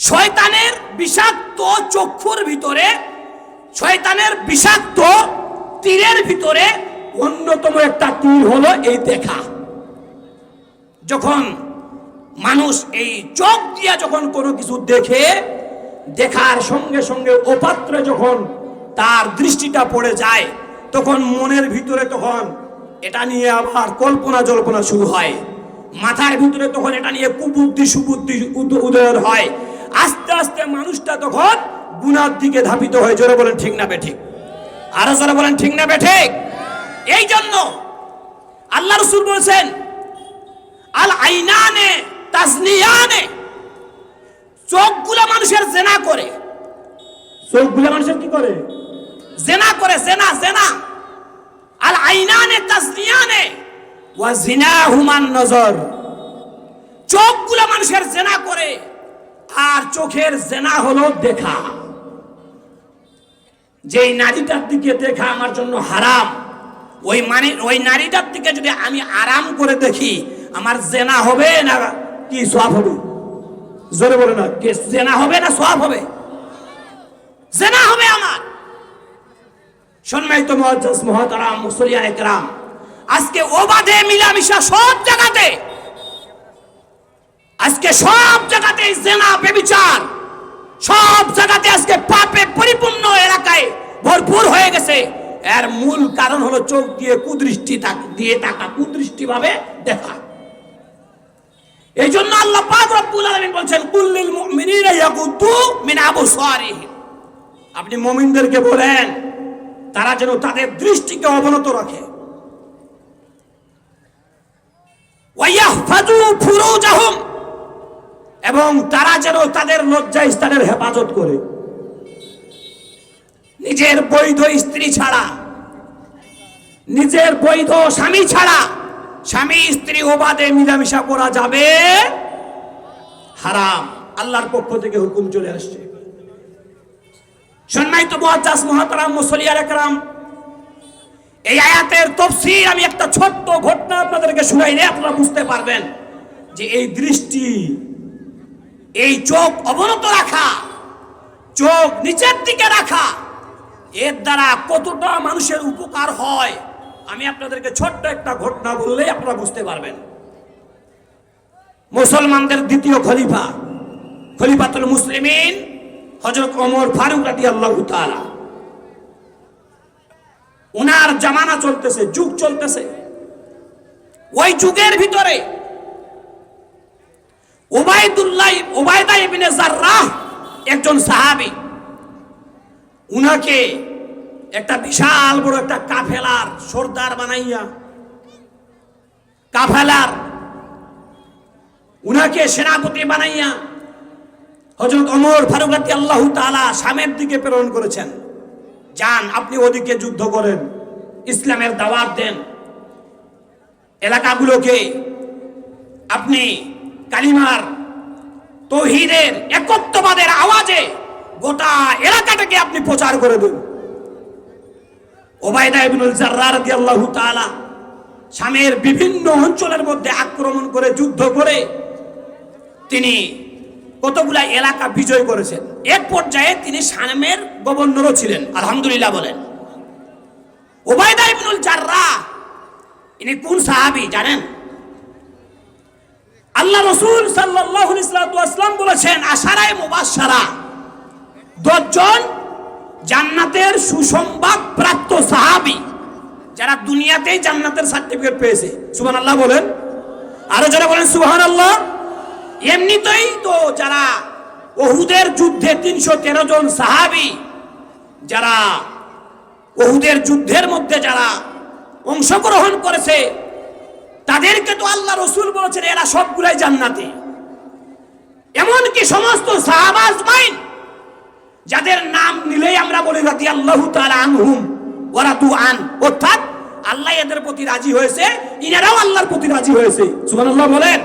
শয়তানের বিষাক্ত চক্ষুর ভিতরে, শয়তানের বিষাক্ত তীরের ভিতরে অন্যতম একটা তীর হলো এই দেখা। যখন মানুষ এই চোখ দিয়া যখন কোনো কিছু দেখে, দেখার সঙ্গে সঙ্গে ওপাত্রে যখন তার দৃষ্টিটা পড়ে যায়, তখন মনের ভিতরে তখন এটা নিয়ে আবার কল্পনা জল্পনা শুরু হয়। মাথার ভিতরে তখন এটা নিয়ে কুবুদ্ধি সুবুদ্ধি উদ- উদয় হয়। আস্তে আস্তে মানুষটা তখন গুনার দিকে ধাবিত হয় জোরে বলেন ঠিক না বেঠিক আরও জোরে বলেন ঠিক না বেঠিক এই জন্য আল্লাহ রসুল বলছেন আল আইনানে তাজনিয়ানে। চোখগুলো মানুষের জেনা করে। চোখগুলো মানুষের কি করে? জেনা করে জেনা জেনা। আল আইনানে তাজনিয়ানে ওয়া জিনাহুমান নজর। চোখগুলো মানুষের জেনা করে। আর চোখের জেনা হলো দেখা। যেই নারীটার দিকে দেখা আমার জন্য হারাম, ওই মানে ওই নারীটার দিকে যদি আমি আরাম করে দেখি, আমার জেনা হবে না কি সব হবে? জোরে বলে না, কে জেনা হবে না সব হবে? জেনা হবে আমার। সম্মানিত মহাজাস মহাতারাম মুসলিয়া একরাম, আজকে ওবাদে মিলামিশা সব জায়গাতে আজকে সব জায়গাতে জেনা, বেবিচার। সব জায়গাতে আজকে পাপে পরিপূর্ণ এলাকায় ভরপুর হয়ে গেছে। এর মূল কারণ হলো চোখ দিয়ে কুদৃষ্টি দিয়ে টাকা কুদৃষ্টি ভাবে দেখা। এই জন্য আল্লাহ পাক রব্বুল বলছেন কুল্লিল আপনি মুমিনদেরকে বলেন, তারা যেন তাদের দৃষ্টিকে অবনত রাখে। ওয়াইয়াহফাজু ফুরুজাহুম। এবং তারা যেন তাদের লজ্জা স্থানের হেফাজত করে। নিজের বৈধ স্ত্রী ছাড়া, নিজের বৈধ স্বামী ছাড়া স্বামী স্ত্রী ওবাদে মিলামিশা করা যাবে? হারাম। আল্লাহর পক্ষ থেকে হুকুম চলে আসছে। সম্মানিত মুআজ্জাজ মুহাতারাম মুসলিয়ার একরাম, এই আয়াতের তফসির আমি একটা ছোট্ট ঘটনা আপনাদেরকে শুনাইলে আপনারা বুঝতে পারবেন যে এই দৃষ্টি এই চোখ অবনত রাখা, চোখ নিচের দিকে রাখা, এর দ্বারা কতটা মানুষের উপকার হয়, আমি আপনাদেরকে ছোট্ট একটা ঘটনা বললেই আপনারা বুঝতে পারবেন। মুসলমানদের দ্বিতীয় খলিফা, খলিফাতুল মুসলিমিন হজরত ওমর ফারুক রাদি আল্লাহ তাআলা। উনার জামানা চলতেছে, যুগ চলতেছে। ওই যুগের ভিতরে ওবায়দুল্লাহ ওবায়দা ইবনে জাররাহ একজন সাহাবী। উনাকে একটা বিশাল বড় একটা কাফেলার সর্দার বানাইয়া, কাফেলার, উনাকে সেনাপতি বানাইয়া হজরত অমর ফারুক রাতি আল্লাহ তাআলা শামের দিকে প্রেরণ করেছেন। যান, আপনি ওদিকে যুদ্ধ করেন, ইসলামের দাওয়াত দেন। এলাকাগুলোকে আপনি কালিমার তৌহিদের একত্ববাদের আওয়াজে গোটা এলাকাটাকে আপনি প্রচার করে দিন। ওবায়দা ইবনুল জাররার রাদিয়াল্লাহু তাআলা শামের বিভিন্ন অঞ্চলের মধ্যে আক্রমণ করে, যুদ্ধ করে তিনি কতগুলা এলাকা বিজয় করেছেন। এক পর্যায়ে তিনি শামের গভর্নরও ছিলেন, আলহামদুলিল্লাহ বলেন। ওবায়দা ইবনুল জাররা ইনি কোন সাহাবী জানেন? আল্লাহ রসুল সাল্লাল্লাহু আলাইহি ওয়াসাল্লাম বলেছেন, আশারায়ে মুবাশশারা, দশজন জান্নাতের সুসংবাদ প্রাপ্ত সাহাবী যারা দুনিয়াতেই জান্নাতের সার্টিফিকেট পেয়েছে। সুবহানাল্লাহ বলেন। আরও যারা বলেন, সুবহানাল্লাহ। এমনিতেই তো যারা ওহুদের যুদ্ধে তিনশো তেরো জন সাহাবি, যারা ওহুদের যুদ্ধের মধ্যে যারা অংশগ্রহণ করেছে তাদেরকে তো আল্লাহ রসুল বলেছেন, এরা সবগুলাই জান্নাতি। এমনকি সমস্ত সাহাবাজ মাইন যাদের নাম নিলেই আমরা বলি রাতি আল্লাহ আনহুম ওরা তু আন। অর্থাৎ আল্লাহ এদের প্রতি রাজি হয়েছে, ইনারাও আল্লাহর প্রতি রাজি হয়েছে। সুবহানাল্লাহ বলেন।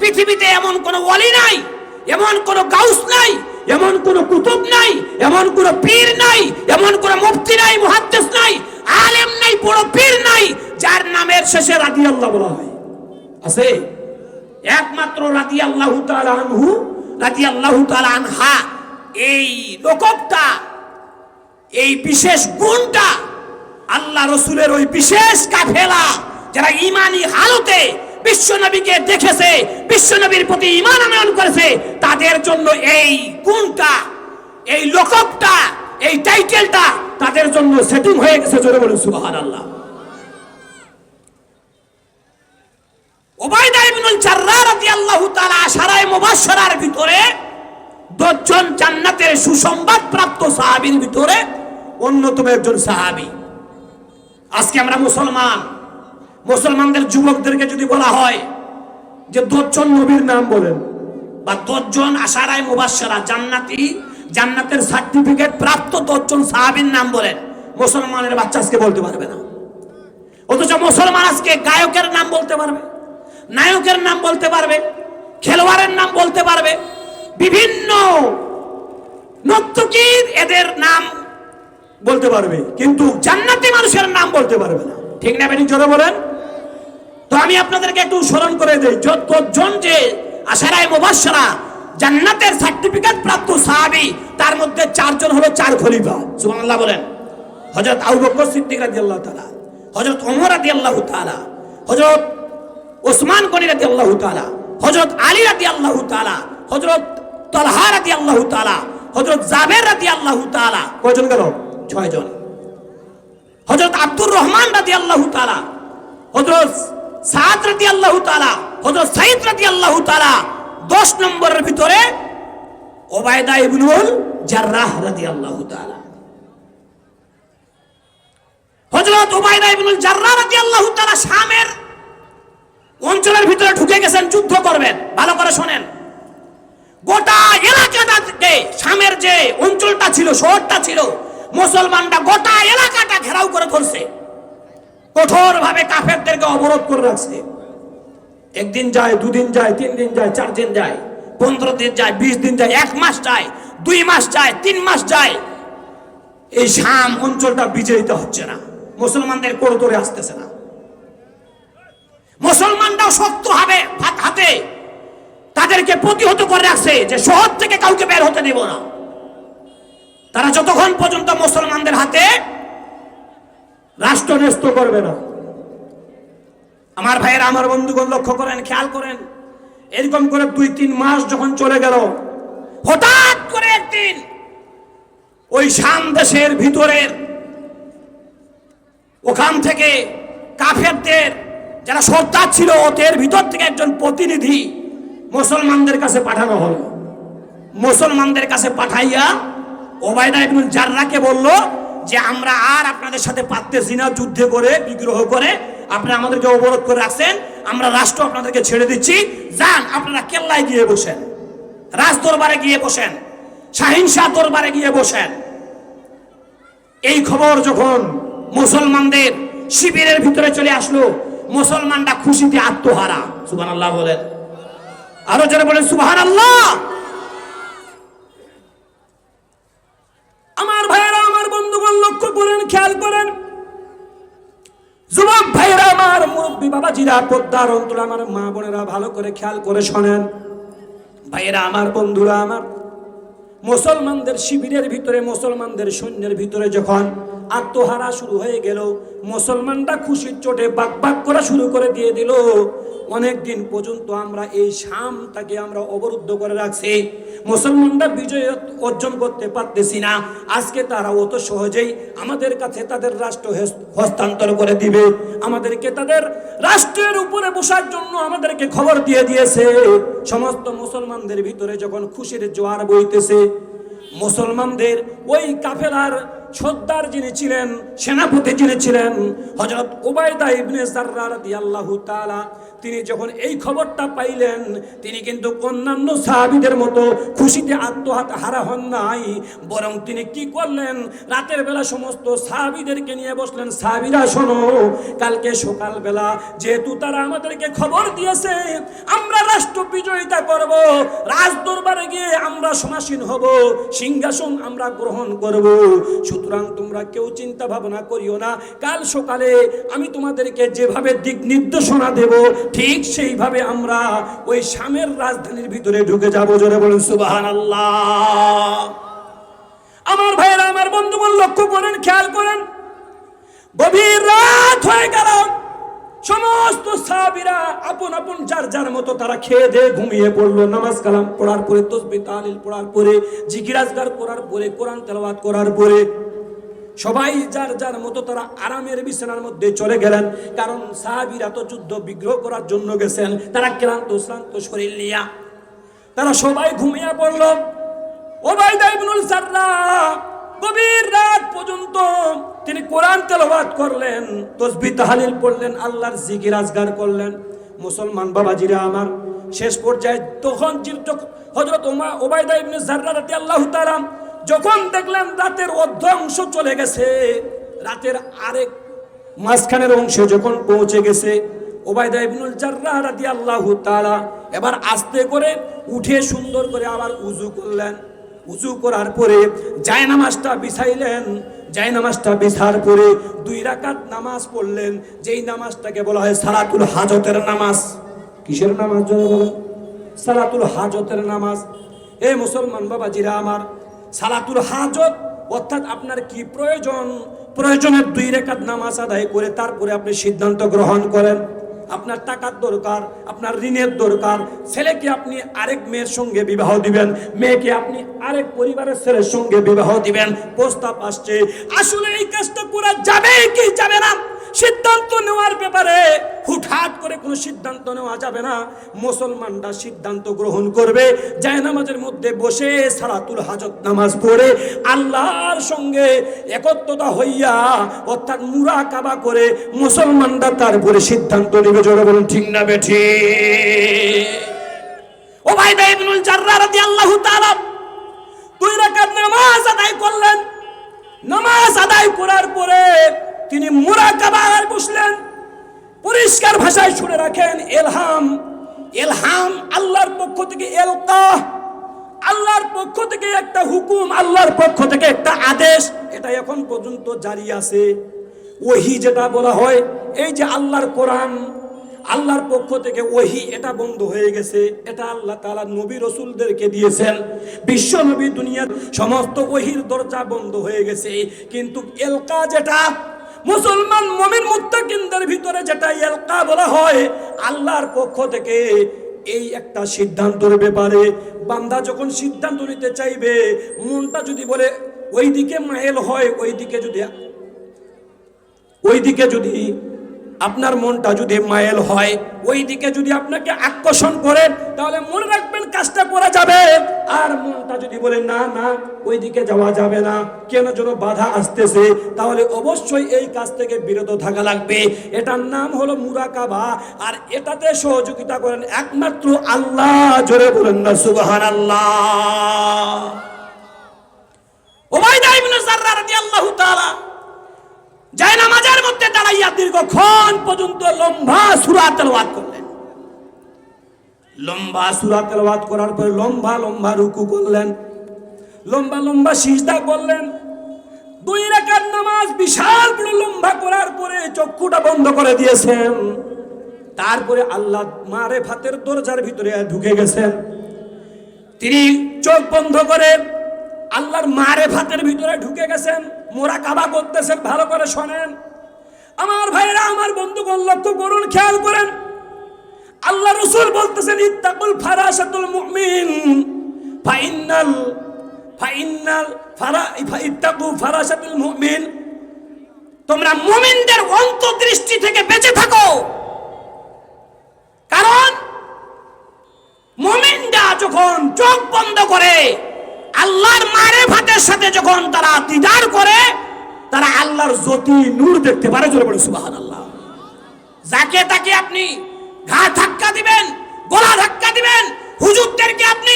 পৃথিবীতে এমন কোন ওয়ালি নাই, এমন কোন গাউস নাই, এমন কোন কুতুব নাই, এমন কোন পীর নাই, এমন কোন মুফতি নাই, মুহাদ্দিস নাই, আলেম নাই, বড় পীর নাই যার নামের শেষে রাদিয়াল্লাহ বলা হয়। আছে? একমাত্র রাদিয়াল্লাহু তাআলা আনহু রাজি আল্লাহ আনহা। এই লোকটা, এই বিশেষ গুণটা আল্লাহ রসুলের ওই বিশেষ কাফেলা যারা ইমানি হালতে বিশ্বনবীকে দেখেছে বিশ্বনবীর প্রতি ইমান আনয়ন করেছে, তাদের জন্য এই গুণটা, এই লোককটা এই টাইটেলটা তাদের জন্য সেটিং হয়ে গেছে জোরে বলুন সুবাহান আল্লাহ ভিতরে দশজন জান্নাতের প্রাপ্ত ভিতরে অন্যতম একজন আজকে আমরা মুসলমান, মুসলমানদের যুবকদেরকে যদি বলা হয় যে দশজন নবীর নাম বলেন, বা দশজন আশারায় মুবাশশারা জান্নাতি, জান্নাতের সার্টিফিকেট প্রাপ্ত দশজন সাহাবীর নাম বলেন, মুসলমানের বাচ্চা আজকে বলতে পারবে না। অথচ মুসলমান আজকে গায়কের নাম বলতে পারবে। নায়কের নাম বলতে পারবে, খেলোয়াড়ের নাম বলতে পারবে, বিভিন্ন নর্তকীর এদের নাম বলতে পারবে, কিন্তু জান্নাতি মানুষের নাম বলতে পারবে না। ঠিক না বেটি, জোরে বলেন? তো আমি আপনাদেরকে একটু স্মরণ করে দিই, যতজন যে আশারায় মুবাশশারা জান্নাতের সার্টিফিকেট প্রাপ্ত সাহাবী, তার মধ্যে চারজন হলো চার খলিফা। সুবহানাল্লাহ বলেন। হযরত আবু বকর সিদ্দিক রাদিয়াল্লাহু তাআলা, হযরত ওমর রাদিয়াল্লাহু তাআলা, হযরত ওসমান গনি রাদিয়াল্লাহু তাআলা হযরত আলী রাদিয়াল্লাহু তাআলা হযরত তালহা রাদিয়াল্লাহু তাআলা হযরত জাবের রাদিয়াল্লাহু তাআলা। কয়জন গেল? ছয়জন হযরত আব্দুর রহমান রাদিয়াল্লাহু তাআলা হযরত সাদ রাদিয়াল্লাহু তাআলা হযরত সাইদ রাদিয়াল্লাহু তাআলা 10 নম্বরের ভিতরে ওবায়দা ইবনুল জাররাহ রাদিয়াল্লাহু তাআলা। হযরত ওবায়দা ইবনুল জাররাহ রাদিয়াল্লাহু তাআলা শামের অঞ্চলের ভিতরে ঢুকে গেছেন, যুদ্ধ করবেন। ভালো করে শোনেন। গোটা এলাকাটাকে শামের যে অঞ্চলটা ছিল, শহরটা ছিল, মুসলমানরা গোটা এলাকাটা ঘেরাও করে ধরছে। কঠোর ভাবে কাফেরদেরকে অবরোধ করে রাখছে। একদিন যায়, দুদিন যায়, তিন দিন যায়, চার দিন যায়, পনেরো দিন যায়, বিশ দিন যায়, এক মাস যায়, দুই মাস যায়, তিন মাস যায়। এই শাম অঞ্চলটা বিজয়িত হচ্ছে না। মুসলমানদের কোড়তরে আসতেছে না। মুসলমানরাও শক্ত হবে হাত- তাদেরকে প্রতিহত করে রাখছে যে শহর থেকে কাউকে বের হতে দেব না। তারা যতক্ষণ পর্যন্ত মুসলমানদের হাতে রাষ্ট্র ন্যস্ত করবে না। আমার ভাইয়েরা, আমার বন্ধুগণ, লক্ষ্য করেন, খেয়াল করেন। এরকম করে দুই তিন মাস যখন চলে গেল, হঠাৎ করে একদিন ওই শাম দেশের ভিতরের ওখান থেকে কাফেরদের যারা সর্দার ছিল, ওদের ভিতর থেকে একজন প্রতিনিধি মুসলমানদের কাছে পাঠানো হলো। মুসলমানদের কাছে পাঠাইয়া ওবায়দা ইবনুল জাররাকে বলল যে, আমরা আর আপনাদের সাথে পারতেছি না যুদ্ধে করে, বিগ্রহ করে। আপনি আমাদেরকে অবরোধ করে রাখছেন। আমরা রাষ্ট্র আপনাদেরকে ছেড়ে দিচ্ছি। যান, আপনারা কেল্লায় গিয়ে বসেন। রাজ দরবারে গিয়ে বসেন। শাহিন শাহ দরবারে গিয়ে বসেন। এই খবর যখন মুসলমানদের শিবিরের ভিতরে চলে আসলো মুসলমানরা খুশিতে আত্মহারা। সুবান আল্লাহ বলেন। আরও যারা বলেন সুবাহান আল্লাহ আমার ভাইয়েরা, আমার বন্ধুগণ, লক্ষ্য করেন, খেয়াল করেন। যুবক ভাইয়েরা, আমার মুরব্বী বাবাজিরা পদ্মার অন্তর, আমার মা বোনেরা, ভালো করে খেয়াল করে শোনেন। ভাইয়েরা, আমার বন্ধুরা, আমার মুসলমানদের শিবিরের ভিতরে, মুসলমানদের সৈন্যের ভিতরে যখন আত্মহারা শুরু হয়ে গেল, মুসলমানরা খুশির চোটে বাক বাক করা শুরু করে দিয়ে দিল। অনেকদিন পর্যন্ত আমরা এই শামটাকে আমরা অবরুদ্ধ করে রাখছি। মুসলমানরা বিজয় অর্জন করতে পারতেছি না। আজকে তারা অত সহজেই আমাদের কাছে তাদের রাষ্ট্র হস্তান্তর করে দিবে। আমাদেরকে তাদের রাষ্ট্রের উপরে বসার জন্য আমাদেরকে খবর দিয়ে দিয়েছে। সমস্ত মুসলমানদের ভিতরে যখন খুশির জোয়ার বইতেছে, মুসলমানদের ওই কাফেলার সর্দার যিনি ছিলেন, সেনাপতি যিনি ছিলেন হজরত ওবায়দা ইবনে জাররা রাদিয়াল্লাহু তাআলা, তিনি যখন এই খবরটা পাইলেন, তিনি কিন্তু অন্যান্য সাহাবিদের মতো খুশিতে আত্মহাত হারা হন নাই, বরং তিনি কি করলেন? রাতের বেলা সমস্ত সাহাবিদেরকে নিয়ে বসলেন, সাহাবীরা, শোনো, কালকে সকালবেলা যেহেতু তারা আমাদেরকে খবর দিয়েছে, আমরা রাষ্ট্র বিজয়িতা করব রাজ দরবারে গিয়ে আমরা সমাসীন হব, সিংহাসন আমরা গ্রহণ করব সুতরাং তোমরা কেউ চিন্তা ভাবনা করিও না। কাল সকালে আমি তোমাদেরকে যেভাবে দিক নির্দেশনা দেব, ঠিক সেইভাবে আমরা ওই শামের রাজধানীর ভিতরে ঢুকে যাব। জোরে বলুন সুবাহান আল্লাহ আমার ভাইয়েরা, আমার বন্ধুগণ, লক্ষ্য করেন, খেয়াল করেন। গভীর রাত হয়ে গেল। সমস্ত সাহাবীরা আপন আপন যার যার মতো তারা খেয়ে দিয়ে ঘুমিয়ে পড়ল। নামাজ কালাম পড়ার পরে, তসবি তালিল পড়ার পরে জিকিরাজগার করার পরে, কোরআন তেলাওয়াত করার পরে সবাই যার যার মতো তারা আরামের বিছানার মধ্যে চলে গেলেন। কারণ সাহাবীরা তো যুদ্ধ বিগ্রহ করার জন্য গেছেন। তারা ক্লান্ত, শ্রান্ত শরীর নিয়া। তারা সবাই ঘুমিয়ে পড়ল। ওবাইদা ইবনুল সাররাহ গভীর রাত পর্যন্ত তিনি কোরআন তেলাওয়াত করলেন তসবিহ তাহলিল পড়লেন, আল্লাহর জিকির আজগার করলেন। মুসলমান বাবাজিরা আমার, শেষ পর্যায়ে তখন হযরত ওমা ওবাইদা ইবনে জাররা রাদিয়াল্লাহু তাআলা যখন দেখলেন রাতের অর্ধ অংশ চলে গেছে, রাতের আরেক মাঝখানের অংশে যখন পৌঁছে গেছে, ওবায়দা ইবনুল জাররাহ রাদিয়াল্লাহু তাআলা এবার আস্তে করে উঠে সুন্দর করে আবার উজু করলেন। উজু করার পরে জায়নামাজটা বিছাইলেন। জায়নামাজটা বিছার পরে দুই রাকাত নামাজ পড়লেন, যেই নামাজটাকে বলা হয় সালাতুল হাজতের নামাজ। কিসের নামাজ বলেন সালাতুল হাজতের নামাজ। এ মুসলমান বাবাজিরা আমার সালাতুল হাজত, অর্থাৎ আপনার কি প্রয়োজন? প্রয়োজনের দুই রেখাত নামাজ আদায় করে তারপরে আপনি সিদ্ধান্ত গ্রহণ করেন। আপনার টাকার দরকার, আপনার ঋণের দরকার। ছেলেকে আপনি আরেক মেয়ের সঙ্গে বিবাহ দিবেন, মেয়েকে আপনি আরেক পরিবারের ছেলের সঙ্গে বিবাহ দিবেন। প্রস্তাব আসছে। আসলে এই কাজটা করা যাবে কি যাবে না? সিদ্ধান্ত নেওয়ার ব্যাপারে হুটহাট করে কোনো সিদ্ধান্ত নেওয়া যাবে না। মুসলমানরা সিদ্ধান্ত গ্রহণ করবে যায় নামাজের মধ্যে বসে সালাতুল হাজত নামাজ পড়ে, আল্লাহর সঙ্গে একত্রতা হইয়া অর্থাৎ মুরা কাবা করে মুসলমানরা তারপরে সিদ্ধান্ত নেবে। জোরে বলুন, ঠিক না বেঠি? ওবাইদা ইবনুল জাররা রাদিয়াল্লাহু তাআলা দুই রাকাত নামাজ আদায় করলেন। নামাজ আদায় করার পরে তিনি মুরাকাবায় বসলেন। পরিষ্কার ভাষায় শুনে রাখেন, এলহাম। এলহাম আল্লাহর পক্ষ থেকে এলকা আল্লাহর পক্ষ থেকে একটা হুকুম, আল্লাহর পক্ষ থেকে একটা আদেশ। এটা এখন পর্যন্ত জারি আছে। ওহি যেটা বলা হয়, এই যে আল্লাহর কোরআন, আল্লাহর পক্ষ থেকে ওহি, এটা বন্ধ হয়ে গেছে। এটা আল্লাহ তালা নবী রসুলদেরকে দিয়েছেন। বিশ্ব নবী দুনিয়ার সমস্ত ওহির দরজা বন্ধ হয়ে গেছে। কিন্তু এলকা যেটা মুসলমান মমিন মুত্তাকিনদের ভিতরে যেটা এলকা বলা হয়, আল্লাহর পক্ষ থেকে এই একটা সিদ্ধান্তর ব্যাপারে বান্দা যখন সিদ্ধান্ত নিতে চাইবে, মনটা যদি বলে ওইদিকে মাহেল হয়, ওইদিকে যদি ওইদিকে যদি আপনার মনটা যদি মায়েল হয় ওই দিকে যদি আপনাকে আকর্ষণ করেন তাহলে মনে রাখবেন কাজটা করা যাবে। আর মনটা যদি বলে, না না ওই দিকে যাওয়া যাবে না, কেন যেন বাধা আসতেছে? তাহলে অবশ্যই এই কাজ থেকে বিরত থাকা লাগবে। এটার নাম হলো মুরাকাবা। আর এটাতে সহযোগিতা করেন একমাত্র আল্লাহ। জোরে বলেন না সুবাহান আল্লাহ ওবাইদা ইবনে রাদিয়াল্লাহু তাআলা যায় নামাজের মধ্যে দাঁড়াইয়া দীর্ঘক্ষণ পর্যন্ত লম্বা সুরা তেলাওয়াত করলেন। লম্বা সুরা তেলাওয়াত করার পরে লম্বা লম্বা রুকু করলেন। লম্বা লম্বা সিজদা করলেন। দুই রাকাত নামাজ বিশাল বড় লম্বা করার পরে চক্ষুটা বন্ধ করে দিয়েছেন। তারপরে আল্লাহ মারে ভাতের দরজার ভিতরে ঢুকে গেছেন। তিনি চোখ বন্ধ করে আল্লাহর মারে ভাতের ভিতরে ঢুকে গেছেন। মোরা কাবা করতেছেন ভালো করে শোনেন। আমার ভাইরা আমার বন্ধুগণ, লক্ষ্য করুন, খেয়াল করেন। আল্লাহ রসুল বলতেছেন, ইত্তাকুল ফারাসাতুল মুমিন ফাইনাল ফাইনাল ফারা ইত্তাকু ফারাসাতুল মুমিন। তোমরা মুমিনদের অন্তর্দৃষ্টি থেকে বেঁচে থাকো। কারণ, মুমিনরা যখন চোখ বন্ধ করে আল্লাহর মারে ভাতের সাথে যখন তারা দিদার করে, তারা আল্লাহর জ্যোতি নূর দেখতে পারে, জোরে বলে সুবাহ আল্লাহ যাকে তাকে আপনি ঘা ধাক্কা দিবেন, গলা ধাক্কা দিবেন, হুজুরদেরকে আপনি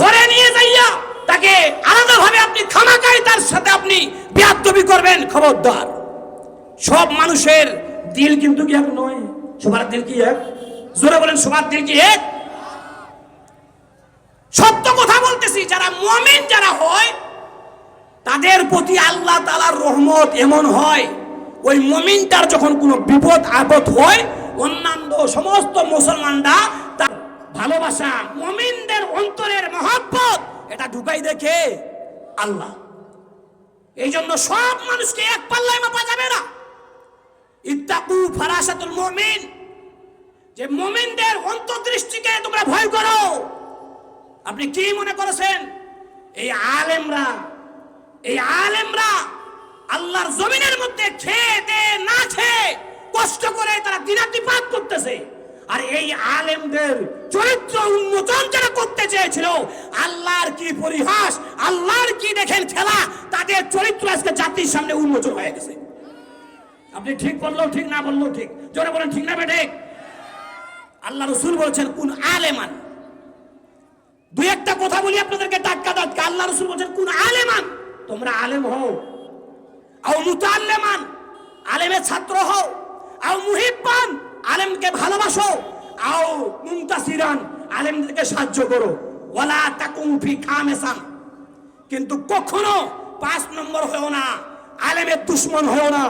ধরে নিয়ে যাইয়া তাকে আলাদাভাবে আপনি খামাকাই তার সাথে আপনি বিয়াদবি করবেন, খবরদার। সব মানুষের দিল কিন্তু কি এক নয়? সবার দিল কি এক? জোরে বলেন, সবার দিল কি এক? সত্য কথা বলতেছি, যারা মুমিন যারা হয়, তাদের প্রতি আল্লাহ তালার রহমত এমন হয়, ওই মমিনটার যখন কোনো বিপদ, আপদ হয়, অন্যান্য সমস্ত মুসলমানরা তার ভালোবাসা, মমিনদের অন্তরের মহাব্বত, এটা ঢুকাই দেখে আল্লাহ। এই জন্য সব মানুষকে এক পাল্লায় মাপা যাবে না। ইত্তাকু ফারাসাতুল মুমিন, যে মুমিনদের অন্তর্দৃষ্টিকে তোমরা ভয় করো। আপনি কি মনে করেছেন? এই আলেমরা এই আলেমরা আল্লাহর জমিনের মধ্যে দে না খেয়ে কষ্ট করে তারা দিনাতিপাত করতেছে। আর এই আলেমদের চরিত্র উন্মোচন যারা করতে চেয়েছিল, আল্লাহর কি পরিহাস, আল্লাহর কি দেখেন খেলা, তাদের চরিত্র আজকে জাতির সামনে উন্মোচন হয়ে গেছে। আপনি ঠিক বললেও ঠিক, না বললেও ঠিক। জোরে বলেন, ঠিক না বে ঠিক? আল্লাহ রসুল বলছেন, কোন আলেমান দুই একটা কথা বলি আপনাদেরকে টাটকা টাটকা আল্লাহ রসুল বলছেন, কোন আলেমান, তোমরা আলেম হও, আও মুতাল্লেমান আলেমের ছাত্র হও, আও মুহিব্বান, আলেমকে ভালোবাসো, আও মুমতাসিরান আলেমদেরকে সাহায্য করো। ওয়ালা তাকুম ফি খামেসান। কিন্তু কখনো পাঁচ নম্বর হয়েও না, আলেমের দুশ্মন হয়েও না।